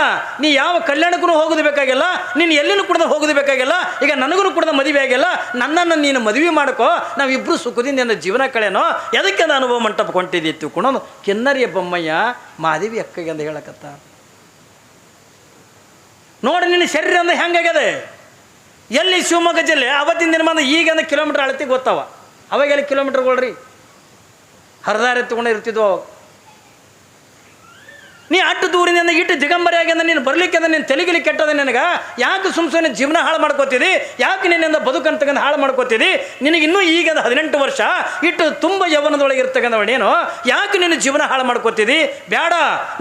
ನೀ ಯಾವ ಕಲ್ಯಾಣಕ್ಕೂ ಹೋಗೋದು ಬೇಕಾಗಿಲ್ಲ. ನೀನು ಎಲ್ಲಿನೂ ಕುಡ್ದು ಹೋಗೋದು ಬೇಕಾಗಿಲ್ಲ. ಈಗ ನನಗೂ ಕುಡ್ದು ಮದುವೆ ಆಗಿಲ್ಲ. ನನ್ನನ್ನು ನೀನು ಮದುವೆ ಮಾಡ್ಕೋ. ನಾವಿಬ್ಬರು ಸುಖದಿಂದ ಜೀವನ ಕಳೆನೋ? ಎದಕ್ಕೆ ಅನುಭವ ಮಂಟಪ ಕೊಂಟಿದ್ದಿ ತಿಳ್ಕೊಂಡು ಕಿನ್ನರಿಯ ಬೊಮ್ಮಯ್ಯ ಮಾದೇವಿ ಅಕ್ಕಗೆ ಅಂತ ಹೇಳಕತ್ತ ನೋಡಿ ನಿನ್ನ ಶರೀರ ಅಂದ್ರೆ ಹೆಂಗಾಗ್ಯದೆ? ಎಲ್ಲಿ ಶಿವಮೊಗ್ಗ ಜಿಲ್ಲೆ? ಅವತ್ತಿನ ದಿನ ಬಂದ ಈಗ ಕಿಲೋಮೀಟ್ರ್ ಅಳತಿ ಗೊತ್ತವ. ಅವಾಗೆಲ್ಲ ಕಿಲೋಮೀಟ್ರ್ಗಳ್ರಿ? ಹರಿದಾರಿ ತಗೊಂಡು ಇರ್ತಿದ್ವು ನೀ ಅಟ್ಟು ದೂರಿನಿಂದ ಇಟ್ಟು ದಿಗಂಬರಿಯಾಗಿ ಅಂದ್ರೆ ನೀನು ಬರಲಿಕ್ಕೆ ಅಂದ್ರೆ ನೀನು ತೆಲಿಗಿಲಿ ಕೆಟ್ಟದ ನಿನಗೆ? ಯಾಕೆ ಸುಮ್ ಸುಮ್ಮನೆ ಜೀವನ ಹಾಳು ಮಾಡ್ಕೋತಿದ್ದಿ ಯಾಕೆ ನಿನ್ನಿಂದ ಬದುಕನ್ನು ಹಾಳು ಮಾಡ್ಕೋತಿದ್ದಿ ನಿನಗೆ ಇನ್ನೂ ಈಗ ಹದಿನೆಂಟು ವರ್ಷ, ಇಟ್ಟು ತುಂಬ ಯೌವನದೊಳಗೆ ಇರ್ತಕ್ಕಂಥವ ನೀನು. ಯಾಕೆ ನಿನ್ನ ಜೀವನ ಹಾಳು ಮಾಡ್ಕೋತಿದ್ದಿ ಬೇಡ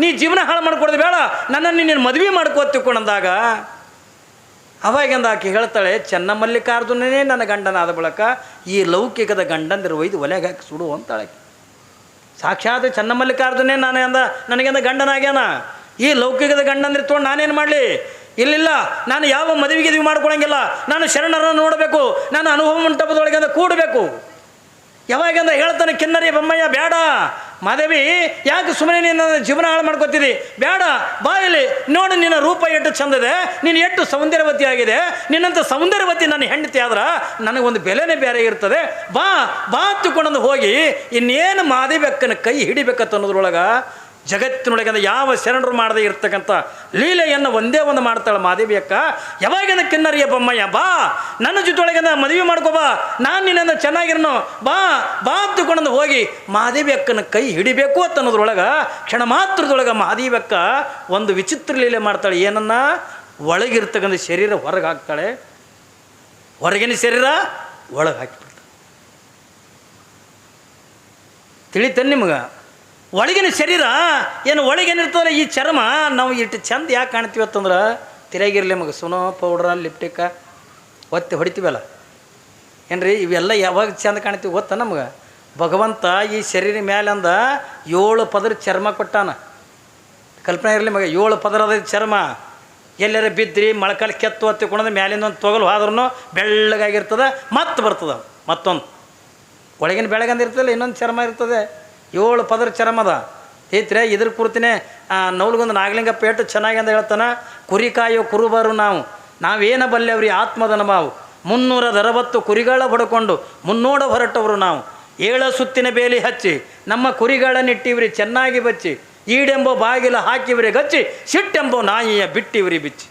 ನೀ ಜೀವನ ಹಾಳು ಮಾಡ್ಕೊಡೋದು ಬೇಡ ನನ್ನನ್ನು ನೀನು ಮದುವೆ ಮಾಡ್ಕೋ ತಿಳ್ಕೊಂಡಂದಾಗ ಅವಾಗಿಂದ ಆಕೆ ಹೇಳ್ತಾಳೆ, ಚೆನ್ನಮಲ್ಲಿಕಾರ್ಜುನನೇ ನನ್ನ ಗಂಡನಾದ ಬಳಕ, ಈ ಲೌಕಿಕದ ಗಂಡಂದಿರು ಒಯ್ದು ಒಲೆಗೆ ಹಾಕಿ ಸುಡು ಅಂತಾಳೆ. ಸಾಕ್ಷಾತ್ ಚನ್ನಮಲ್ಲಿಕಾರ್ಜುನೇ ನಾನು ಅಂದ ನನಗೆಂದ ಗಂಡನಾಗ್ಯಾನ. ಈ ಲೌಕಿಕದ ಗಂಡಂದ್ರೆ ತೊಗೊಂಡು ನಾನೇನು ಮಾಡಲಿ? ಇಲ್ಲಿಲ್ಲ, ನಾನು ಯಾವ ಮದುವೆಗೆ ಇದು ಮಾಡ್ಕೊಳಂಗಿಲ್ಲ. ನಾನು ಶರಣರನ್ನು ನೋಡಬೇಕು, ನಾನು ಅನುಭವ ಮಂಟಪದೊಳಗೆ ಅಂದ ಕೂಡಬೇಕು. ಯಾವಾಗಂದ ಹೇಳ್ತಾನೆ, ಕಿನ್ನರಿ ಬೊಮ್ಮಯ್ಯ, ಬೇಡ. ಮಾದೇವಿ, ಯಾಕೆ ಸುಮ್ಮನೆ ನಿನ್ನ ಜೀವನ ಹಾಳು ಮಾಡ್ಕೋತೀರಿ ಬೇಡ, ಬಾಯಲ್ಲಿ ನೋಡು ನಿನ್ನ ರೂಪ ಎಷ್ಟು ಚಂದದೆ, ನೀನು ಎಷ್ಟು ಸೌಂದರ್ಯವತಿ ಆಗಿದೆ. ನಿನ್ನಂಥ ಸೌಂದರ್ಯವತಿ ನನ್ನ ಹೆಂಡತಿ ಆದ್ರೆ ನನಗೊಂದು ಬೆಲೆನೇ ಬೇರೆ ಇರ್ತದೆ. ಬಾ ಬಾ ತಿಳ್ಕೊಂಡಂದು ಹೋಗಿ, ಇನ್ನೇನು ಮಾದೇವಿ ಅಕ್ಕನ ಕೈ ಹಿಡಿಬೇಕತ್ತ ಅನ್ನೋದ್ರೊಳಗೆ ಜಗತ್ತಿನೊಳಗೆ ಯಾವ ಶರಣರು ಮಾಡದೇ ಇರ್ತಕ್ಕಂಥ ಲೀಲೆಯನ್ನು ಒಂದೇ ಒಂದು ಮಾಡ್ತಾಳೆ ಮಾದೇವಿ ಅಕ್ಕ. ಯಾವಾಗಿನ ಕಿನ್ನರಿಯ ಬೊಮ್ಮಯ್ಯ, ಬಾ, ನನ್ನ ಜೊತೆಯೊಳಗೆ ಮದುವೆ ಮಾಡ್ಕೋ ಬಾ, ನಾನು ನಿನ್ನ ಚೆನ್ನಾಗಿರನು, ಬಾ ಬಾ ತಗೊಂಡು ಹೋಗಿ ಮಾದೇವಿ ಅಕ್ಕನ ಕೈ ಹಿಡಿಬೇಕು ಅಂತ ಅನ್ನೋದ್ರೊಳಗೆ, ಕ್ಷಣ ಮಾತ್ರದೊಳಗೆ ಮಾದೇವಿ ಅಕ್ಕ ಒಂದು ವಿಚಿತ್ರ ಲೀಲೆ ಮಾಡ್ತಾಳೆ. ಏನನ್ನ? ಒಳಗಿರ್ತಕ್ಕಂಥ ಶರೀರ ಹೊರಗೆ ಹಾಕ್ತಾಳೆ. ಹೊರಗಿನ ಶರೀರ ಒಳಗೆ ಹಾಕಿಬಿಡ್ತಾಳೆ. ತಿಳಿತೇನೆ ನಿಮ್ಗೆ? ಒಳಗಿನ ಶರೀರ ಏನು ಒಳಗೇನಿರ್ತದಲ್ಲ ಈ ಚರ್ಮ, ನಾವು ಇಟ್ಟು ಚಂದ ಯಾಕೆ ಕಾಣ್ತೀವಿ ಅಂತಂದ್ರೆ ತಿರುಗಿರ್ಲಿ ಮಗ, ಸುನೋ ಪೌಡ್ರ ಲಿಪ್ಟಿಕ್ಕ ಒತ್ತಿ ಹೊಡಿತೀವಲ್ಲ? ಏನ್ರಿ, ಇವೆಲ್ಲ ಯಾವಾಗ ಚಂದ ಕಾಣ್ತೀವಿ ಗೊತ್ತಾ ನಮ್ಗೆ? ಭಗವಂತ ಈ ಶರೀರ ಅಂದ ಏಳು ಪದರ ಚರ್ಮ ಕೊಟ್ಟಾನ. ಕಲ್ಪನೆ ಇರಲಿ ಮಗ, ಏಳು ಪದರ ಅದ ಚರ್ಮ. ಎಲ್ಲರ ಬಿದ್ರಿ, ಮೊಳಕಾಲು ಕೆತ್ತು ಹತ್ತಿಕೊಂಡ್ರೆ ಮ್ಯಾಲಿಂದ ಒಂದು ತೊಗಲು ಹೋದ್ರೂ ಬೆಳ್ಳಗಾಗಿರ್ತದೆ, ಮತ್ತೆ ಬರ್ತದೆ, ಮತ್ತೊಂದು. ಒಳಗಿನ ಬೆಳಗಂದಿರ್ತದಲ್ಲ ಇನ್ನೊಂದು ಚರ್ಮ ಇರ್ತದೆ. ಏಳು ಪದರ ಚರಮದ ಐತ್ರೆ ಇದ್ರ ಕುರ್ತಿನೇ ನೌಲ್ಗೊಂದು ನಾಗಲಿಂಗಪ್ಪ ಪೇಟು ಚೆನ್ನಾಗಿ ಅಂತ ಹೇಳ್ತಾನೆ, ಕುರಿ ಕಾಯೋ ಕುರುಬರು ನಾವು. ನಾವೇನ ಬಲ್ಲೆವ್ರಿ ಆತ್ಮದ ನಮಾವು ಮುನ್ನೂರದ ಅರವತ್ತು ಕುರಿಗಳ ಹೊಡ್ಕೊಂಡು ಮುನ್ನೋಡ ಹೊರಟವರು ನಾವು. ಏಳ ಸುತ್ತಿನ ಬೇಲಿ ಹಚ್ಚಿ, ನಮ್ಮ ಕುರಿಗಳನ್ನಿಟ್ಟಿವ್ರಿ ಚೆನ್ನಾಗಿ ಬಚ್ಚಿ, ಈಡೆಂಬೋ ಬಾಗಿಲ ಹಾಕಿವ್ರಿ ಗಚ್ಚಿ, ಸಿಟ್ಟೆಂಬೋ ನಾಯಿಯ ಬಿಟ್ಟಿವ್ರಿ ಬಿಚ್ಚಿ.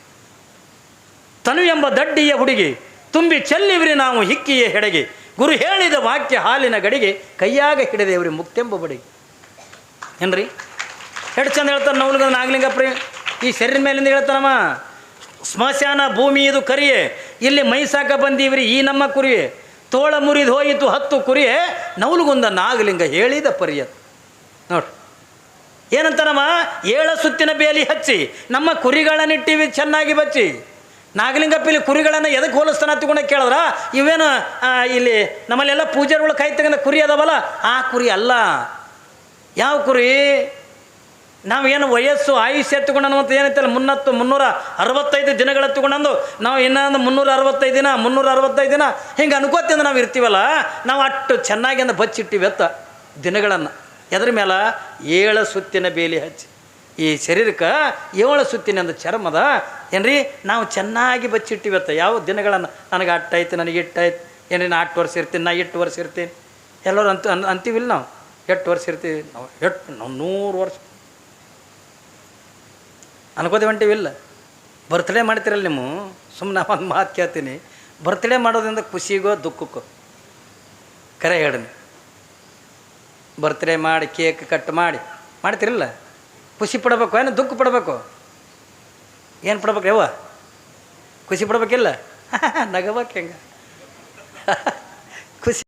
ತನು ಎಂಬ ದಡ್ಡಿಯ ಹುಡುಗಿ, ತುಂಬಿ ಚೆಲ್ಲಿವ್ರಿ ನಾವು ಹಿಕ್ಕಿಯ ಹೆಡೆಗೆ. ಗುರು ಹೇಳಿದ ವಾಕ್ಯ ಹಾಲಿನ ಗಡಿಗೆ ಕೈಯಾಗ ಹಿಡಿದೇವ್ರಿ ಮುಕ್ತೆಂಬ ಬಡಿ. ಏನ್ರಿ? ಎಷ್ಟು ಚಂದ ಹೇಳ್ತಾರೆ ನಾಗಲಿಂಗ ನಾಗಲಿಂಗಪ್ರಿ ಈ ಶರೀರ ಮೇಲಿಂದ ಹೇಳ್ತಾನಮ್ಮ ಸ್ಮಶಾನ ಭೂಮಿ ಇದು ಕರಿಯೇ, ಇಲ್ಲಿ ಮೈಸಾಕ ಬಂದೀವ್ರಿ, ಈ ನಮ್ಮ ಕುರಿಯೇ. ತೋಳ ಮುರಿದು ಹೋಯಿತು, ಹತ್ತು ಕುರಿಯೇ. ನವಲುಗೊಂದ ನಾಗಲಿಂಗ ಹೇಳಿದ ಪರಿಯ ನೋಡ್ರಿ ಏನಂತಾರಮ್ಮ ಏಳ ಸುತ್ತಿನ ಬೇಲಿ ಹಚ್ಚಿ, ನಮ್ಮ ಕುರಿಗಳನ್ನಿಟ್ಟಿವಿ, ಚೆನ್ನಾಗಿ ಬಚ್ಚಿ. ನಾಗಲಿಂಗಪ್ಪ ಕುರಿಗಳನ್ನು ಎದಕ್ಕೆ ಹೋಲಿಸ್ತಾನ ತಗೊಂಡು ಕೇಳಿದ್ರ? ಇವೇನು ಇಲ್ಲಿ ನಮ್ಮಲ್ಲೆಲ್ಲ ಪೂಜಾರಿಗಳು ಕೈ ತಗೊಂಡ ಕುರಿ ಅದಾವಲ್ಲ, ಆ ಕುರಿ ಅಲ್ಲ. ಯಾವ ಕುರಿ? ನಾವೇನು ವಯಸ್ಸು, ಆಯುಷ್ಯ ಎತ್ತುಕೊಂಡು ಅಂತ ಏನೈತಲ್ಲ, ಮುನ್ನತ್ತು, ಮುನ್ನೂರ ಅರವತ್ತೈದು ದಿನಗಳು ಎತ್ತುಕೊಂಡು ನಾವು ಇನ್ನೊಂದು ಮುನ್ನೂರ ಅರವತ್ತೈದು ದಿನ, ಮುನ್ನೂರ ಅರವತ್ತೈದು ದಿನ, ಹಿಂಗೆ ಅನ್ಕೋತಿಂದ ನಾವು ಇರ್ತೀವಲ್ಲ, ನಾವು ಅಷ್ಟು ಚೆನ್ನಾಗಿ ಬಚ್ಚಿಟ್ಟಿವಿ ಎತ್ತ ದಿನಗಳನ್ನು. ಎದ್ರ ಮೇಲೆ ಏಳು ಸುತ್ತಿನ ಬೇಲಿ ಹಚ್ಚಿ. ಈ ಶರೀರಕ್ಕೆ ಏಳು ಸುತ್ತಿನ ಒಂದು ಚರ್ಮದ, ಏನ್ರಿ? ನಾವು ಚೆನ್ನಾಗಿ ಬಚ್ಚಿಟ್ಟಿವತ್ತ ಯಾವ ದಿನಗಳನ್ನು ನನಗೆ ಅಟ್ಟಾಯ್ತು ನನಗೆ ಇಟ್ಟಾಯ್ತು ಏನ್ರಿ, ನಾ ಅಟ್ಟು ವರ್ಷ ಇರ್ತೀನಿ, ನಾ ಇಟ್ಟು ವರ್ಷ ಇರ್ತೀನಿ. ಎಲ್ಲರೂ ಅಂತ ಅನ್ ಅಂತೀವಿಲ್ಲ ನಾವು? ಎಟ್ಟು ವರ್ಷ ಇರ್ತೀವಿ? ನಾವು ಎಷ್ಟು ನಾವು ನೂರು ವರ್ಷ. ಅನ್ಕೋತಿ ಹೊಂಟಿವಿಲ್ಲ ಬರ್ತ್ಡೇ ಮಾಡ್ತೀರಲ್ಲ ನೀವು? ಸುಮ್ಮನೆ ಒಂದು ಮಾತು ಕೇಳ್ತೀನಿ. ಬರ್ತ್ಡೇ ಮಾಡೋದ್ರಿಂದ ಖುಷಿಗೋ, ದುಃಖಕ್ಕೋ? ಕರೆ ಹೇಳಿ ಬರ್ತ್ಡೇ ಮಾಡಿ ಕೇಕ್ ಕಟ್ ಮಾಡಿ. ಮಾಡ್ತಿರಲ್ಲ? ಖುಷಿ ಪಡಬೇಕು ಏನು ದುಃಖ ಪಡಬೇಕು? ಏನು ಪಡ್ಬೇಕು ಯವ್ವ? ಖುಷಿ ಪಡ್ಬೇಕಿಲ್ಲ? ನಗಬೇಕು ಹೆಂಗೆ?